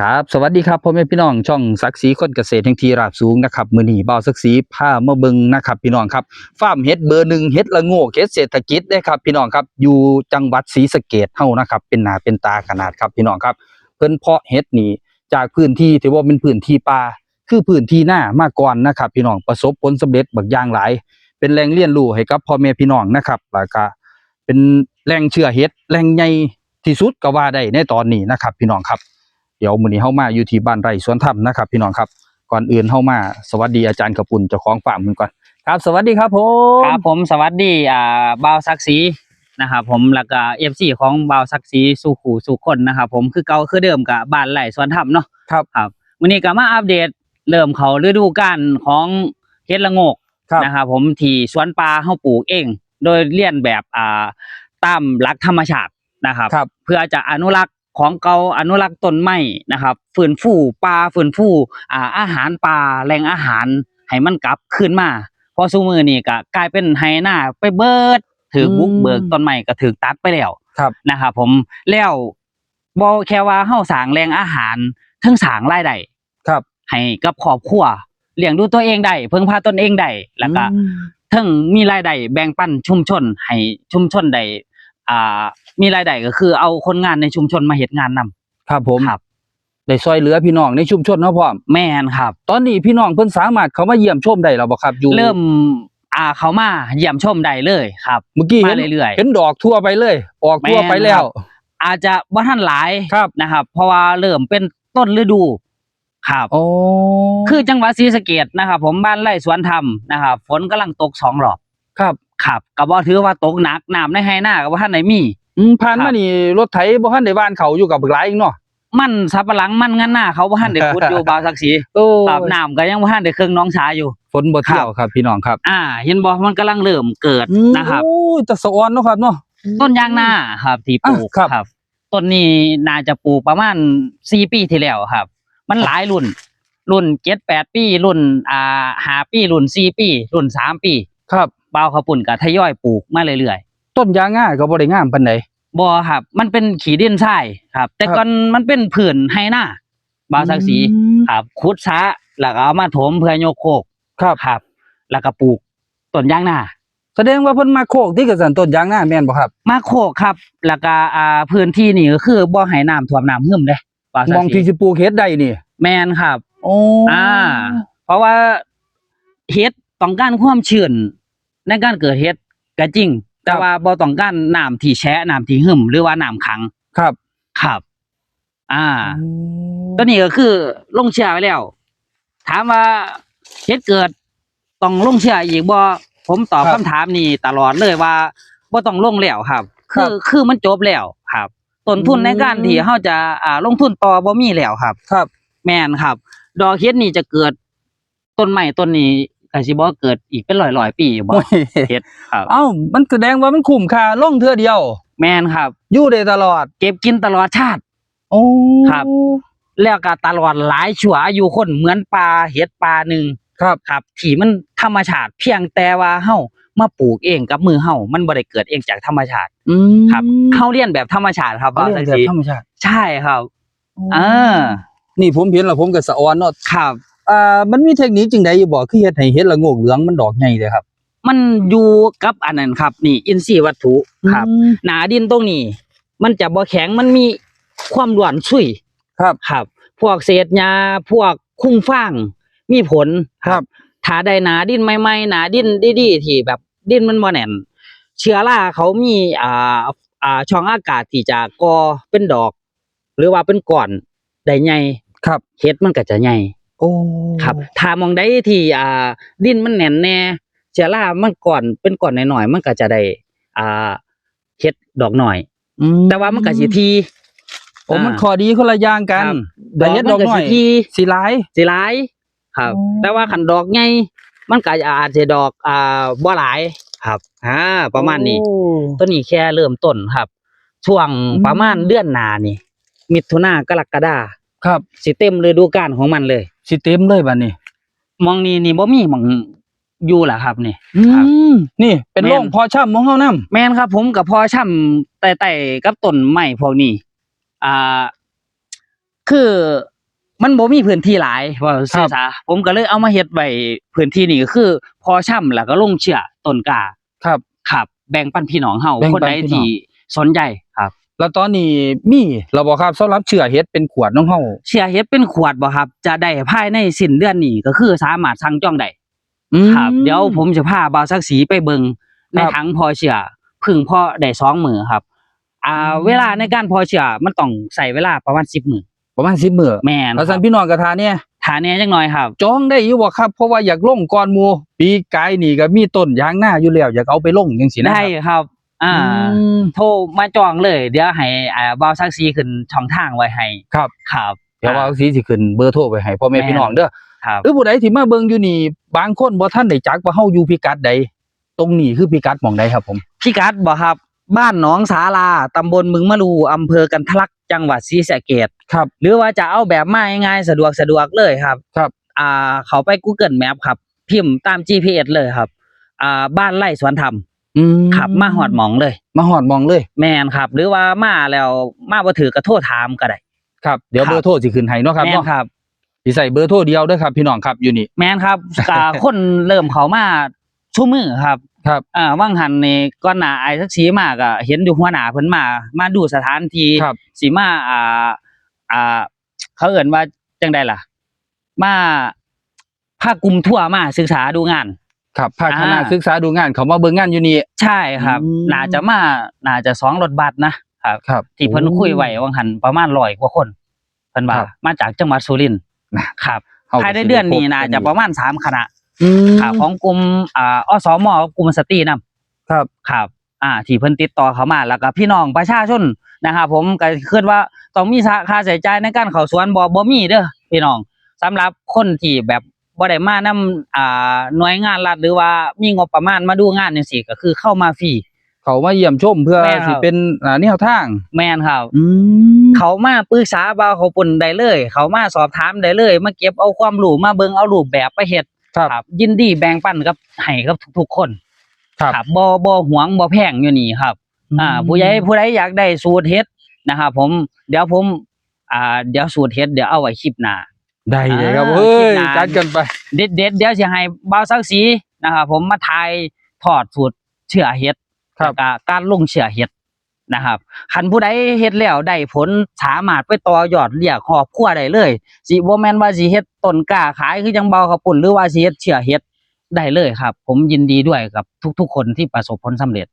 ครับสวัสดีครับพ่อแม่พี่น้องช่องศักดิ์ศรีคนเกษตรแห่งทีราบสูงนะครับมื้อนี้บ่าวศักดิ์ศรีพามาเบิ่งนะครับ พี่น้องครับฟาร์มเฮ็ดเบอร์หนึ่งเฮ็ดละโงกเฮ็ดเศรษฐกิจเด้ครับพี่น้องครับอยู่จังหวัดศรีสะเกษเฮานะครับ เป็นหนาเป็นตาขนาดครับพี่น้องครับ เพิ่นเพาะเฮ็ดนี่จากพื้นที่ที่ว่าเป็นพื้นที่ป่าคือพื้นที่หน้ามาก่อนนะครับ พี่น้องประสบผลสำเร็จบักอย่างหลาย เป็นแหล่งเรียนรู้ให้กับพ่อแม่พี่น้องนะครับแล้วก็เป็นแหล่งเชื่อเฮ็ดแหล่งใหญ่ที่สุดก็ว่าได้ในตอนนี้นะครับ พี่น้องครับ เดี๋ยวมื้อนี้เฮามาอยู่ที่บ้านไร่สวนธรรมนะครับ พี่น้องครับก่อนอื่นเฮามาสวัสดีอาจารย์กระปุ่นเจ้าของฟาร์มเพิ่นก่อนครับ สวัสดีครับผมครับผมสวัสดีอ่าบ่าวศักดิ์ศรีนะครับผมแล้วก็เอฟซีของบ่าวศักดิ์ศรีสู่ขู่สู่คนนะครับผมคือเก่าคือเดิมกับบ้านไร่สวนธรรมเนาะครับครับวันนี้ก็มาอัปเดตเริ่มเขาฤดูกาลของเฮ็ดละโงกครับนะครับผมที่สวนปลาเฮาปลูกเอง โดยเลียนแบบอ่าตามหลักธรรมชาตินะครับครับเพื่อจะอนุรักษ์ ของเก่าอนุรักษ์ต้นไม้นะครับฟื้นฟูปลาฟื้นฟูอ่าอาหารปลาแหล่งอาหารให้มันกลับคืนมาเพอซูมือนี่ก็กลายเป็นไฮนาไปเบิดถือบุกอืมเบิกต้นไม้ก็ถือตัดไปแล้วครับนะครับผมแล้วบ่แค่ว่าเฮาสร้างแหล่งอาหารเทั้งสร้างรายได้ครับ ให้กับครอบครัวเลี้ยงดูตัวเองได้เพิ่งพาตนเองได้แล้วก็อืมทั้งมีรายได้แบ่งปันชุมชนให้ชุมชนได้อ่า มีรายได้ก็คือเอาคนงานในชุมชนมาเฮ็ดงานนำครับผมครับได้ซอยเหลือพี่น้องในชุมชนเนาะพ่อมแม่นครับ ตอนนี้พี่น้องเพิ่นสามารถเข้ามาเยี่ยมชมได้แล้วบ่ครับอยู่เริ่มอ่าเขามาเยี่ยมชมได้เลยครับเมื่อกี้มาเห็นเรื่อยเห็นดอกทั่วไปเลย ออกทั่วแม่นไปแล้วครับๆอาจจะบ่ทันหลายครับนะครับ เพราะว่าเริ่มเป็นต้นฤดู ครับโอ้คือจังหวัดศรีสะเกษนะครับ ผมบ้านไร่สวนธรรมนะครับฝนกำลังตกสองรอบ ครับครับก็บ่ถือว่าตกหนักน้ำในไฮนาก็บ่ทันได้มี อืมผ่านครัมาบนี่รถไถบ่ทันได้บ้านเขาอยู่กับบักหลายอีกเนาะ มันสับปะหลังมันงั้นหน้าเขาบ่ทันได้ขุดอยู่บาวสักสีโอ้ตามน้ำก็ยังบ่ทันได้เครื่องน้องชาอยู่ ฝนบ่เที่ยวครับพี่น้องครับ อ่า เห็นบ่มันกำลังเริ่มเกิดนะครับโอ้ยแต่สะออนเนาะครับเนาะ ต้นยางนาครับที่ปลูกอะครับ ต้นนี้น่าจะปลูกประมาณ4ปีที่แล้วครับ มันหลายรุ่น รุ่น7 8ปี รุ่นอ่า5ปี รุ่น4ปี รุ่น3ปี ครับบ่าวข้าวปุ่นก็ทยอยปลูกมาเรื่อย ต้นยางง่าก็บ่ได้งามปานใดๆบ่ครับ มันเป็นขี้ดินทรายครับ แต่ครับก่อนมันเป็นผืนไฮนาบ่าวสักสีอืมครับขุดซะแล้วก็เอามาถมเพื่อยกโคกครับครับ แล้วก็ปลูกต้นยางนาแสดงว่าเพิ่นมาโคกที่กระสันต้นยางหน้าแม่นบ่ครับ มาโคกครับ แล้วก็อ่าพื้นที่นี่ก็คือบ่ให้น้ำท่วมน้ำหึมเด้ว่าซะมองที่สิปลูกเฮ็ดได้นี่ แม่นครับโอ้อ่า เพราะว่าเฮ็ดต้องการความชื้นในการเกิดเฮ็ดก็จริง แต่ว่าบ่ต้องการน้ำที่แฉะน้ำที่หึมหรือว่าน้ำขังครับ ครับ อ่าตัวนี้ก็คือลงเชื่อไว้แล้ว ถามว่าเฮ็ดเกิดต้องลงเชื่ออีกบ่ผมตอบครับคำถามนี้ตลอดเลยว่าบ่ต้องลงแล้วครับครัคืบอคือมันจบแล้วครับต้นทุนอืมในการที่เฮาจะอ่าลงทุนต่อบ่มีแล้วครับ ครับ แม่นครับ ดอกเฮ็ดนี่จะเกิดต้นใหม่ต้นนี้ ก็สิบ่เกิดอีกเป็นร้อยๆปีอยู่บ่โอ้ยเฮ็ดครับเอ้ามันแสดงว่ามันคุ้มค่าลงเทื่อเดียว แม่นครับอยู่ได้ตลอด เก็บกินตลอดชาติโอ้ครับ แล้วก็ตลอดหลายชั่วอายุคนเหมือนปลาเห็ดปลาหนึ่งครับครับที่มันธรรมชาติเพียงแต่ว่าเฮามาปลูกเองกับมือเฮามันบ่ได้เกิดเองจากธรรมชาติอืมครับเฮาเรียนแบบธรรมชาติครับเขาเรียนแบบว่าจังซี่ธรรมชาติ ใช่ครับเออนี่ผมเห็นแล้วผมก็สะออนเนาะครับ อ่ามันมีเทคนิคจังใดอยู่บ่คือเฮ็ดให้เฮ็ดละโงกเหลืองมันดอกใหญ่เลยครับ มันอยู่กับอันนั้นครับ นี่ อินทรีย์วัตถุครับ อืม หนาดินตรงนี้ มันจะบ่แข็งมันมีความร่วนซุยครับ ครับ พวกเศษหญ้าพวกคุ้งฟางมีผลครับถ้าได้หนาดินใหม่ๆหนาดินดีๆที่แบบดินมันบ่แน่น เชื้อราเขามีอ่าอ่าช่องอากาศที่จะก่อเป็นดอก หรือว่าเป็นก่อนได้ใหญ่ครับ เฮ็ดมันก็จะใหญ่ โอ้ครับถ้ามองได้ที่อ่าดินมันแน่นแน่เชื้อรามันก่อนเป็นก่อนหน่อยๆมันก็จะได้อ่าเฮ็ดดอกหน่อยอืแต่ว่ามันก็สิทีโอ้มันข้อดีคนละอย่างกันครับ แต่เฮ็ดดอกน้อยสิทีสิหลายสิหลายครับอ๋อแต่ว่าคันดอกใหญ่มันก็อาจจะดอกอ่าบ่หลายครับอ่าประมาณนี้โอ้ตัวนี้แค่เริ่มต้นครับ ช่วงอืมประมาณเดือนหน้านี่ มิถุนากรกฎาครับสิเต็มฤดูกาลของมันเลย สิเต็มเลยบัดนี้ มองนี่นี่บ่มีหมองอยู่ล่ะครับนี่ อืครับมนี่เป็นแม่นโรงเพอช่ำของเฮานำแม่นครับ ผมกับพอช่ำแต่แต่กับต้นไม้พวกนี้ อ่า คือมันบ่มีพื้นที่หลายว่าซื่อซะผมก็เลยเอามาเฮ็ดไว้พื้นที่นี่ก็คือ พอช่ำแล้วก็ลงเชื่อต้นกล้าครับ ครับ แบ่งปันพี่น้องเฮาแบ่งคนปันใดพี่น้อง ที่สนใจครับ แล้วตอนนี้มีเราบอกครับสำหรับเชื้อเฮ็ดเป็นขวดน้องเฮาเชื่อเฮ็ดเป็นขวดบ่ครับ จะได้ภายในสิ้นเดือนนี้ก็คือสามารถสั่งจองได้อืม ครับ เดี๋ยวผมจะพาบ่าวสักสีไปเบิงในครับถังพอเชื่อพึ่งพอได้สองมือครับ อ่า อืม เวลาในการพอเชื่อมันต้องใส่เวลาประมาณ10มื้อประมาณ10มื้อแม่นแล้วคสัรันบพี่น้องกระทาเนี่ยทาแหน่จักหน่อยครับ จองได้อยู่บ่ครับ เพราะว่าอยากลงก่อนหมู่ปีกายนี่ก็มีต้นยางหน้าอยู่แล้วอยากเอาไปลงจังซี่นะได้ครับ อ่าอืมโทรมาจองเลย เดี๋ยวให้อ่าบ่าวซักซีขึ้นช่องทางไว้ให้ครับครับเดี๋ยวว่าสีสิขึ้นเบอร์โทรไปให้พ่อแม่แม่นพี่น้องเด้อครับหรือผู้ใดที่มาเบิ่งอยู่นี่บางคนบ่ทันได้จักว่าเฮาอยู่พิกัดใดตรงนี้คือพิกัดหม่องใดครับผมพี่กัดบ่ครับ บ้านหนองสาลาตำบลมึงมะลูอำเภอกันทะลักจังหวัดศรีสะเกษครับ หรือว่าจะเอาแบบมาง่ายๆสะดวกสะดวกเลยครับ ครับ อ่า เขาไป Google Map ครับ พิมพ์ตาม GPS เลยครับ อ่า บ้านไร่สวนธรรม อืมขับมาหอดหมองเลย มาหอดหมองเลย แม่นครับ หรือว่ามาแล้วมาบ่ถือก็โทรถามก็ได้ ครับ เดี๋ยวครับ เบอร์โทรสิขึ้นให้เนาะครับแม่นเนาะครับ สิใส่เบอร์โทรเดียวเด้อครับ พี่น้องครับอยู่นี่ แม่นครับ กาคนเริ่มเขามาชั่วมือครับครับ อ่าว่างหันนี่ก่อนหน้าไอ้สักสีมากอะเห็นอยู่หัวหน้าเพิ่นมา มาดูสถานที่ครับ สีมาอ่าอ่า เขาเอิ่นว่าจังไดล่ะ มาพากลุ่มทั่วมาศึกษาดูงาน ครับภาคคณะอ่าศึกษาดูงานเขามาเบิ่งงานอยู่นี่ ใช่ครับ อืม น่าจะมาน่าจะสองรถบัสนะครับ ครับ ที่เพิ่นคุยไว้ว่างหันประมาณร้อยกว่าคนเพิ่นว่าครับมาจากจังหวัดสุรินทร์นะ ครับเฮภายในเดือนนี้น่าจะประมาณสามคณะอืมครับของกลุ่มอ่าอสมกับกลุ่มสตรีนำครับ ครับ อ่า ที่เพิ่นติดต่อเข้ามาแล้วก็พี่น้องประชาชนนะครับผมก็คิดว่าต้องมีค่าใช้จ่ายในการเข้าสวนบ่บ่มีเด้อพี่น้องสำหรับคนที่แบบ บ่ได้มานำอ่าหน่วยงานรัฐหรือว่ามีงบประมาณมาดูงานจังซี่ก็คือเข้ามาฟรี เขามาเยี่ยมชมเพื่อแม่นครับ สิเป็นอ่าแนวทาง แม่นครับ อืมเขามาปรึกษาบ่าวเขาปุ่นได้เลย เขามาสอบถามได้เลย มาเก็บเอาความรู้มาเบิ่งเอารูปแบบไปเฮ็ดครับ ครับ ยินดีแบ่งปันกับให้กับทุกๆคนครับครับบ่บ่หวงบ่แพงอยู่นี่ครับ อ่าผู้ใหญ่ผู้ใดอยากได้สูตรเฮ็ดนะครับผมเดี๋ยวผม อ่า เดี๋ยวสูตรเฮ็ดเดี๋ยวเอาไว้คลิปหน้า ได้เลยครับอ่าเฮ้ยคิดนานจัดกันไป เด็ดเด็ดๆเดี๋ยวสิให้บ่าวสักสีนะครับผมมาถ่ายทอดสูตรเชื่อเฮ็ดครับ แล้วก็การลงเชื่อเฮ็ดนะครับคันผู้ใดเฮ็ดแล้วได้ผลสามารถไปต่อยอดเรียกครอบครัวได้เลยสิบ่แม่นว่าสิเฮ็ดต้นกล้าขายคือจังเบาข้าวปุ่นหรือว่าสิเฮ็ดเชื่อเฮ็ดได้เลยครับ ผมยินดีด้วยกับทุก ๆ คนที่ประสบผลสำเร็จ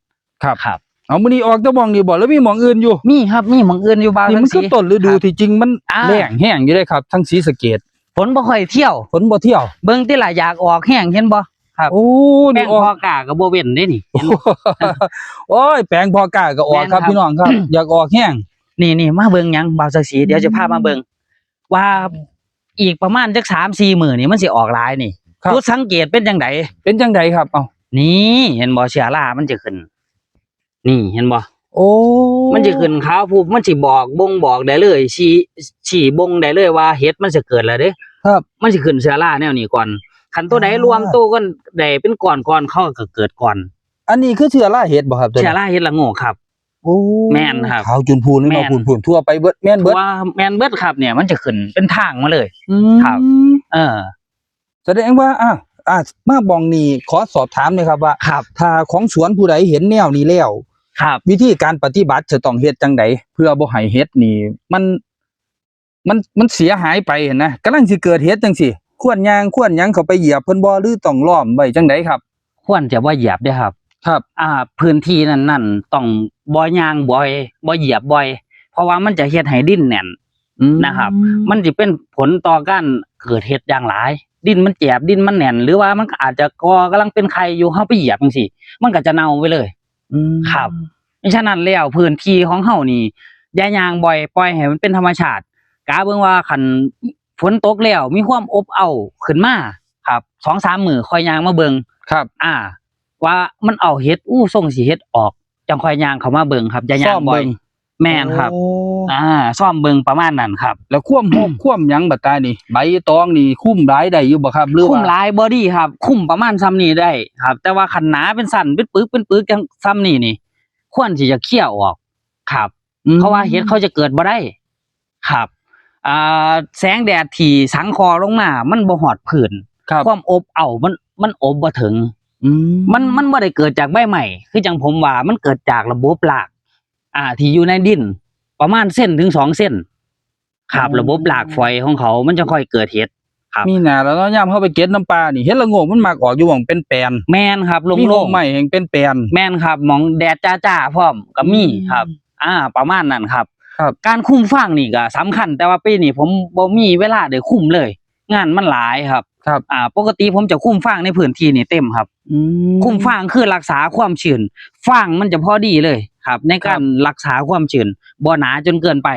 ครับ ครับ เอามื้อนี้ออกแตะมองนี่บ่แล้วมีหมองอื่นอยู่มีครับมีหมองอื่นอยู่บ่าวนี่มันจัคืงอสิต้นฤดูครับที่จริงมันอ่าแรงแห้งอยู่เลยครับ ทั้งศรีสะเกษฝนบ่ค่อยเที่ยวฝนบ่เที่ยว เบิ่งติล่ะอยากออกแห้งเห็นบ่ครับโอ้แป้นี่งออกพอกาก็บ่เว้นเด้นี่โอ้ยแปลงพอกล้าก็ออกครับแม่นครับพี่น้องครับ อยากออกแห้งนี่นี่มาเบิ่งหยังบ่าวสักสีเดี๋ยวจะพามาเบิ่งว่าอีกประมาณจัก3-4มื้อนี่มันสิออกหลายนี่ครับจุดสังเกตเป็นจังไดเป็นจังไดครับ เอ้านี่เห็นบ่เชื้อรามันจะขึ้น นี่เห็นบ่โอ้มันจะขึ้นขาวปุ๊บมันสิบอกบ่งบอกได้เลยชี้ชี้บ่งได้เลยว่าเห็ดมันจะเกิดแล้วเด้ครับ มันสิขึ้นเชื้อราแนวนี้ก่อนคันตัวใดอ่ารวมตัวกันได้เป็นก่อนก่อนเขาก็เกิดก่อน อันนี้คือเชื้อราเห็ดบ่ครับตัวเชื้อนี้ราเห็ดละโง่ครับโอ้แม่นครับขาวจุนพูนเลยแม่เนาะนพูนพูนทั่วไปเบิดแม่นเพเบิดราะว่าแมนเบิดครับ เนี่ย มันจะขึ้นเป็นทางมาเลยอืมครับ เออแสดงว่าอะอะมาบองนี่ขอสอบถามหน่อยครับว่าครับถ้าของสวนผู้ใดเห็นแนวนี้แล้ว ครับวิธีการปฏิบัติจะต้องเฮ็ดจังไดเพื่อบ่ให้เฮ็ดนี่ มันมันมันเสียหายไปเห็นนะกำลังสิเกิดเฮ็ดจังซี่ควรย่างควรหยังเข้าไปเหยียบเพิ่นบ่หรือต้องล้อมไว้จังไดครับ ควรจะบ่เหยียบเด้อครับ ครับ อ่า พื้นที่นั้นนั่นต้องบ่ย่างบ่อยบ่เหยียบบ่อย เพราะว่ามันจะเฮ็ดให้ดินแน่นอืมนะครับ มันสิเป็นผลต่อการเกิดเห็ดอย่างหลาย ดินมันแจบดินมันแน่น หรือว่ามันก็อาจจะกอกำลังเป็นไข่อยู่เฮาไปเหยียบจังซี่มันก็จะเน่าไปเลย อืมครับเพราะฉะนั้นแล้วพื้นที่ของเฮานี่อย่ายางบ่อยปล่อยให้มันเป็นธรรมชาติกาเบิ่งว่าคันฝนตกแล้วมีความอบอ้าวขึ้นมาครับ2-3มื้อค่อยยางมาเบิ่งครับ อ่า ว่ามันเอาเห็ดอู้ส่งสิเห็ดออกจังค่อยยางเข้ามาเบิ่งครับอย่ายางบ่อย แม่นครับ โอ้อ่าซ่อมเบิ่งประมาณนั้นครับ แล้วควมหก ควมหยังบัดตายนี่ ใบตองนี่คุ้มหลายได้อยู่บ่ครับหรือคุ้มว่าหลายบอดี้ครับ คุ้มประมาณซ้ำนี้ได้ครับ แต่ว่าขันหนาเป็นสั่นเป็นปึกเป็นปึกจังซ้ำนี่นี่ควรที่จะเคี่ยวออกครับ อืมเพราะว่าเห็ดเขาจะเกิดบ่ได้ครับอ่าแสงแดดที่สังคอลงมามันบ่หอดผื่นครับความอบเอ้ามันมันอบบ่ถึง อืมันมันบ่ได้เกิดจากใบใหม่ คือจังผมว่ามันเกิดจากระบบราก อ่า ที่อยู่ในดิน ประมาณเส้นถึงสองเส้นครับระบบรากฝอยของเขา มันจะค่อยเกิดเห็ดครับมีหนาแล้วเนาะยามเข้าไปเก็บน้ำปลานี่เฮ็ดละโงกมันมักออกอยู่หม่องเป็นแปลนแม่นครับ ลงมีโลโลงกใหม่แห่งเป็นแปลนแม่นครับหมองแดดจ้าๆพร้อมก็มีครับ อ่า ประมาณนั้นครับครับ การคุมฟางนี่ก็สำคัญ แต่ว่าปีนี้ผมบ่มีเวลาได้คุมเลย งานมันหลายครับครับ อ่า ปกติผมจะคุมฟางในพื้นที่นี่เต็มครับอืคุมฟางคือรักษาความชื้นฟางมันจะพอดีเลย ครับ ในการรักษาความชื้นบ่หนาจนเกินไป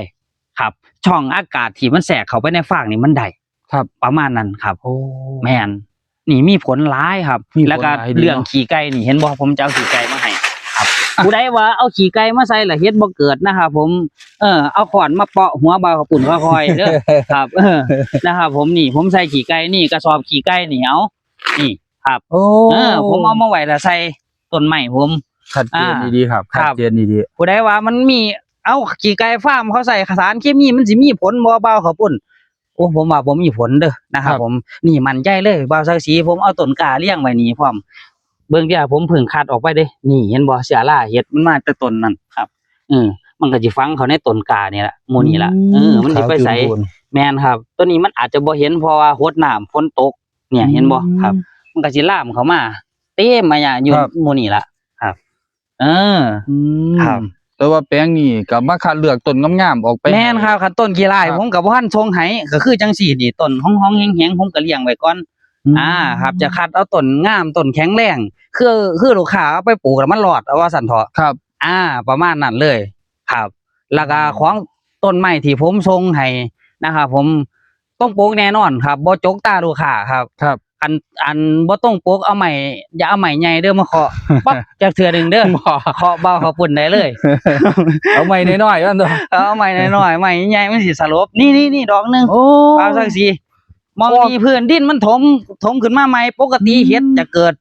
ครับ ช่องอากาศที่มันแทรกเข้าไปในฟางนี่มันได้ครับ ประมาณนั้นครับโอ้แม่นนี่มีผลร้ายครับมีผลแล้วก็ร้ายดีเรื่องเนาะขี่ไก่นี่เห็นบ่ผมจะเอาขี่ไก่มาให้ครับผู้ใดว่าเอาขี่ไก่มาใส่ละเฮ็ดบ่เกิดนะครับผมเออเอาขอนมาเปาะหัวเบากับปุ่นค่อยๆเด้อครับเออนะครับผมนี่ผมใส่ขี่ไก่นี่กระสอบขี่ไก่นี่เอานี่ครับ โอ้เออผมเอามาไว้แล้วใส่ต้นไม้ผม ชัดเจนอ่าดีๆครับครัชับดเจนดีผู้ใดว่ามันมี เอาขี่ไก่ฟาร์มเขาใส่สารเคมีมันสิมีผลบ่เบาเขาปุ่นโอ้ผมว่าผมมีผลเด้อนะครับผมนี่มันใจเลยบ่าวสักสีผมเอาต้นกาเลี้ยงไว้นี่พร้อมเบิ่งเดี๋ยวผมเพิ่งคัดออกไปเด้นี่เห็นบ่เสียล่าเฮ็ดมันมาแต่ต้นนั่นครับเออมันก็สิฟังเขาในต้นกานี่ล่ะหมู่นี่ล่ะเออมันสิไปใส่ขาวจุนแม่นครับ ตัวนี้มันอาจจะบ่เห็นเพราะว่าหดน้ำฝนตก เนี่ยเห็นบ่ครับ มันก็สิล่ามเข้ามา เต็มมาอย่างอยู่ครับหมู่นี่ล่ะครับเอออืมครับ แต่ว่าแป้งนี่ก็มาคัดเลือกต้นงามๆออกไป แม่นครับคันต้นกีฬาครับ ผมก็บ่ทันทรงให้ก็คือจังซี่นี่ต้นห้องๆแหงๆผมก็เลี้ยงไว้ก่อน มอ่าครับจะคัดเอาต้นงามต้นแข็งแรงคือคือลูกค้าเอาไปปลูกแล้วมันรอดเอาว่าสั่นเถาะครับ อ่า ประมาณนั้นเลย ครับแล้วก็ของต้นไม้ที่ผมทรงให้นะครับผมต้องปลูกแน่นอนครับบ่จกตาลูกค้าครับ ครับ อันอันบ่ต้องปลูกเอาใหม่อย่าเอาใหม่ใหญ่เด้อมาเคาะปั๊บจากเทื่อหนึงเด้อบ่เคาะเบาเขาปุ่นได้เลย เอาใหม่น้อยๆว่าซั่นเถอะเอาใหม่น้อยๆใหม่ใหญ่มันสิสลบนี่นี่นี่ดอกหนึงโอ้เอาสักสีมองโอ้ดีพื้นดินมันถมถมขึ้นมาใหม่ปกติอืมเฮ็ดจะเกิด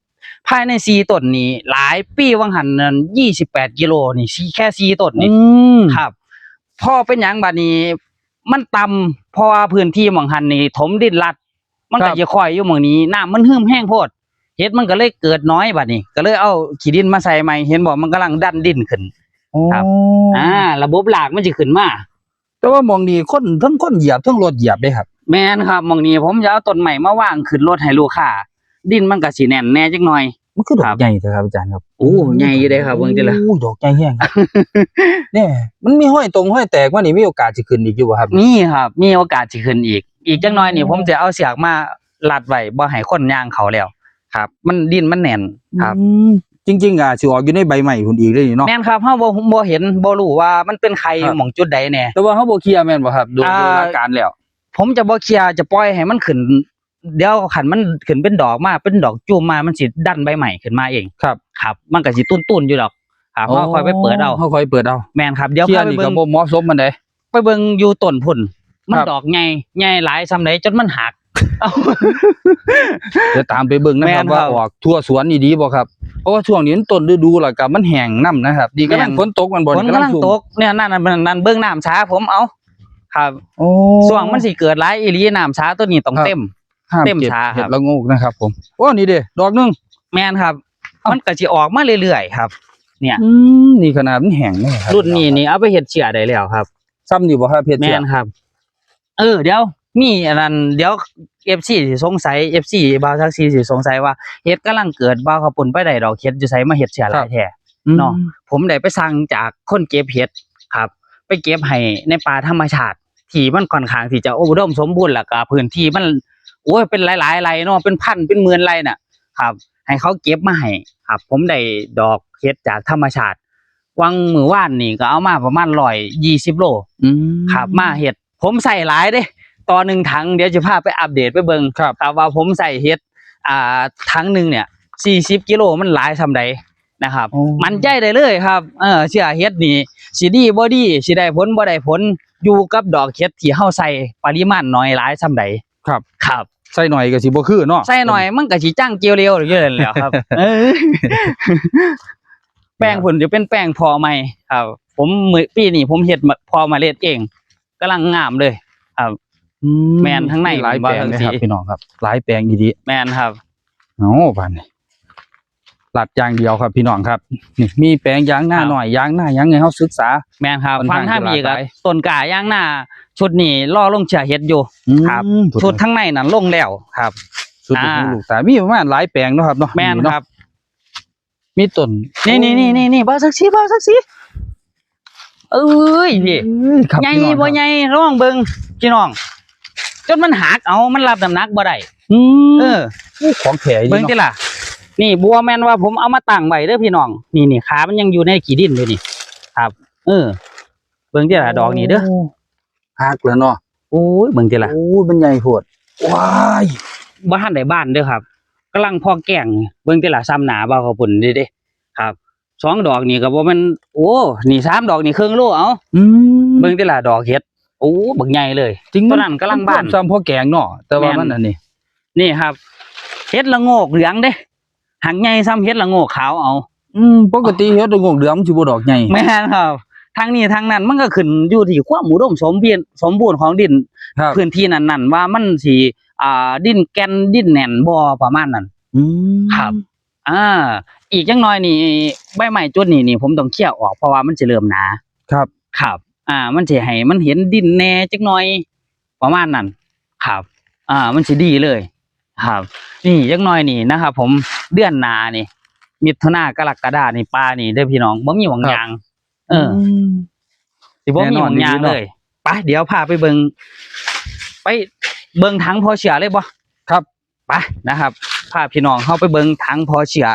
ภายใน4ต้นนี้หลายปีวังหันนั่น28กิโลนี่สี่แค่4ต้นอืนี่มครับพอเป็นหยังบัดนี้ มันต่ำเพราะว่าพื้นที่หมองหันนี่ถมดินลัด มันก็จะค่อยอยู่หมองนี้น้ำมันหึมแห้งโพดเฮ็ดมันก็เลยเกิดน้อยบัดนี้ ก็เลยเอาขี้ดินมาใส่ใหม่เห็นบ่มันกำลังดันดินขึ้น ครับ อ่า ระบบรากมันสิขึ้นมาแต่ว่ามองนี่คนทั้งคนเหยียบทั้งรถเหยียบเด้ครับ แม่นครับหมองนี้ผมจะเอาต้นใหม่มาวางขึ้นรถให้ลูกค้าดินมันก็สิแน่นแน่จักหน่อย มันคือดอครักบใหญ่เถอะครับอาจารย์ครับโอ้ใหญ่อยู่เด้ครับเบิ่งติล่ะโอ้ดอกใหญ่แฮงครับเนี่ยมันมีห้อยตรงห้อยแตกว่านี่มีโอกาสสิขึ้นอีกอยู่บ่ครับมีครับ มีโอกาสสิขึ้นอีก อีกจักหน่อยนี่ผมจะเอาเสือกมาลัดไว้บ่ให้คนย่างเขาแล้วครับ มันดินมันแน่นครับ อืมจริงๆอะสิออกอยู่ในใบใหม่พุ่นอีกเลยนี่เนาะแม่นครับเฮาบ่บ่เห็นบ่รู้ว่ามันเป็นใครครับหม่องจุดใดแน่ แต่ว่าเฮาบ่เคลียร์แม่นบ่ครับโดยอ่าโดยหลักการแล้ว ผมจะบ่เคลียร์จะปล่อยให้มันขึ้น เดี๋ยวขันมันขึ้นเป็นดอกมาเป็นดอกจูมมามันสิดันใบใหม่ขึ้นมาเองครับ ครับ มันก็สิตุ้นๆอยู่ดอกครับเฮาค่อยไปเปิดเอาเฮาค่อยเปิดเอาแม่นครับเดี๋ยวเคลียพาร์ไปนี่เบิ่ก็งบ่เหมาะสมมันได ไปเบิ่งอยู่ต้นพุ่น มันครับดอกใหญ่ใหญ่หลายซำใดจนมันหักเอ้าเดี๋ยวตามไปเบิ่งนะแม่ครับนว่าครับออกทั่วสวนนี่ดีบ่ครับเพราะว่าช่วงนี้มันต้นฤดูแล้วก็มันแห้งน้ำนะครับ ดีกำลังแม่นฝนตกมันบ่ฝนกำลังตกเนี่ยนั่นน่ะนั่นเบิ่งน้ำช้าผมเอาครับโอ้ช่วงมันสิเกิดหลายอีหลีน้ำช้าตัวนี้ต้องครับเต็มห้ามเต็มเก็บช้าครับเห็ดละโงกนะครับ ผมโอ้นี่เด้ดอกหนึงแม่นครับเอ้ามัมันก็สิออกมาเรื่อยๆครับ เนี่ยอืมนี่ขนาดมันแห้งเลยครับรุ่นนี้นี่เอาไปเฮ็ดเชื้อได้แล้วครับ ซ้ำนี่บ่ครับเพชรแม่นครับ เออเดี๋ยวมีอันนั้นเดี๋ยว FC สิสงสัย FC บ่าวทักซีสิสงสัยว่าเฮ็ดกำลังเกิดบ่าวเขาปุ่นไปได้ดอกเฮ็ดอยู่ไสมาเฮ็ดเชื้อหลายแท้เนาะผมได้ไปสั่งจากคนเก็บเห็ดครับ ไปเก็บให้ในป่าธรรมชาติที่มันค่อนข้างที่จะอุดมสมบูรณ์แล้วก็พื้นที่มันโอ้ยเป็นหลายๆไร่เนาะเป็นพันเป็นหมื่นไร่น่ะ ครับ ให้เขาเก็บมาให้ครับ ผมได้ดอกเห็ดจากธรรมชาติวังมือว่านนี่ก็เอามาประมาณ120โลอืมครับมาเห็ด ผมใส่หลายเด้ต่อหนึ่งถังเดี๋ยวจะพาไปอัปเดตไปเบิ่งครับครับว่าผมใส่เห็ดอ่าถังหนึงเนี่ย40กิโลมันหลายซำใดนะครับโอ้มันใจได้เลยครับเออเชื่อเฮ็ดนี่สิดีบ่ดีสิได้ผลบ่ได้ผลอยู่กับดอกเฮ็ดที่เฮาใส่ปริมาณน้อยหลายส่ำใดครับครับใส่หน่อยก็สิบ่คือเนาะใส่หน่อยมันก็สิจ้างเจียวเร็วอยู่แล้วแหล้วครับเออแป้งผลจะเป็นแป้งพอใหม่ครับ ผมมื้อปีนี้ผมเฮ็ดมาพอเมาเล็ดเอง กำลังงามเลยครับอืแม่นทั้งในหลายแปลงเลยครับบ่ทั้งสีพี่น้องครับ หลายแปลงดีแม่นครับๆโอ้บานนี้หลัดอย่างเดียวครับพี่น้องครับนี่มีแปลงยางหน้าครับหน่อยยางหน้ายังไงเฮาศึกษา แม่นครับค่อนฟัข้างงท่าจะหลากมีกับหลายต้นกาย่างหน้า ชุดนี้ล่อลงเชือเฮ็ดอยู่ครับอืมชุดทั้งในนั้นลงแล้วครับสุดอ่าลูกลูกตามีประมาณหลายแปลงเนาะครับเนาะแม่นเาะครับ มีต้นนี่นี่นี่นี่นี่บ่สักสีบ่สักสี เอ้ยพี่เอ้ยครับใหญ่พี่น้องบ่ครับใหญ่ระวังเบิ่งพี่น้อง จนมันหักเอามันรับน้ำหนักบ่ได้อืมเออของแถดีเบิ่งติเนาะล่ะ นี่บัวแม่นว่าผมเอามาตั้งไว้เด้อพี่น้อง นี่นี่ขา มันยังอยู่ในขี้ดินอยู่นี่ ครับ เออ เบิ่งติล่ะดอกนี่เด้อโหักแล้วเนาะโอ้ยเบิ่งติล่ะโอ้ยมันใหญ่โพดว้ายบ่ทันได้บ้านเด้อครับกำลังพอแกล้งเบิ่งติล่ะซ้ำหนาบ่าวเขาปุ่นเด้เด้ครับ สองดอกนี่ก็บ่แม่นโอ้นี่สามดอกนี่ครึ่งโลเอาอืมเบิ่งติล่ะดอกเห็ดโอ้บักใหญ่เลยจริงต้นนั้นกำลังบานซ้ำพ่อแกงเนาะแต่ว่าแม่นมันอันนี้นี่ครับเห็ดละโงกเหลืองเด้หักใหญ่ซ้ำเห็ดละโงกขาวเอา อืมปกติเฮ็ดงงเหลืองมันสิบ่ดอกใหญ่แม่นครับทางนี้ทางนั้นมันก็ขึ้นอยู่ที่ความอุดมสมบูรณ์สมบูรณ์ของดินครับพื้นที่นั้นๆว่ามันสิอ่าดินแกนดินแหน่นบ่ประมาณนั้นอืมครับ อ่า อีกจังน้อยนี่ใบไม้จุดนี้นี่ผมต้องเคลี่ยร์ออกเพราะว่ามันจะเริ่มหนาครับ ครับ อ่า มันสิให้มันเห็นดินแหน่จักหน่อย ประมาณนั้นครับ อ่า มันสิดีเลย ครับ นี่จักหน่อยนี่นะครับผมเดือนหนานี่มิถุนากรกฎานี่ปลานี่เด้อพี่น้องบ่มีหวังครับยาง เออสิบ่มีหวังยางแน่นอนดีเนาะเลยไปเดี๋ยวพาไปเบิงไปเบิงถังพอเชือเลยบ่ครับไปนะครับพาพี่น้องเข้าไปเบิงถังพอเชือ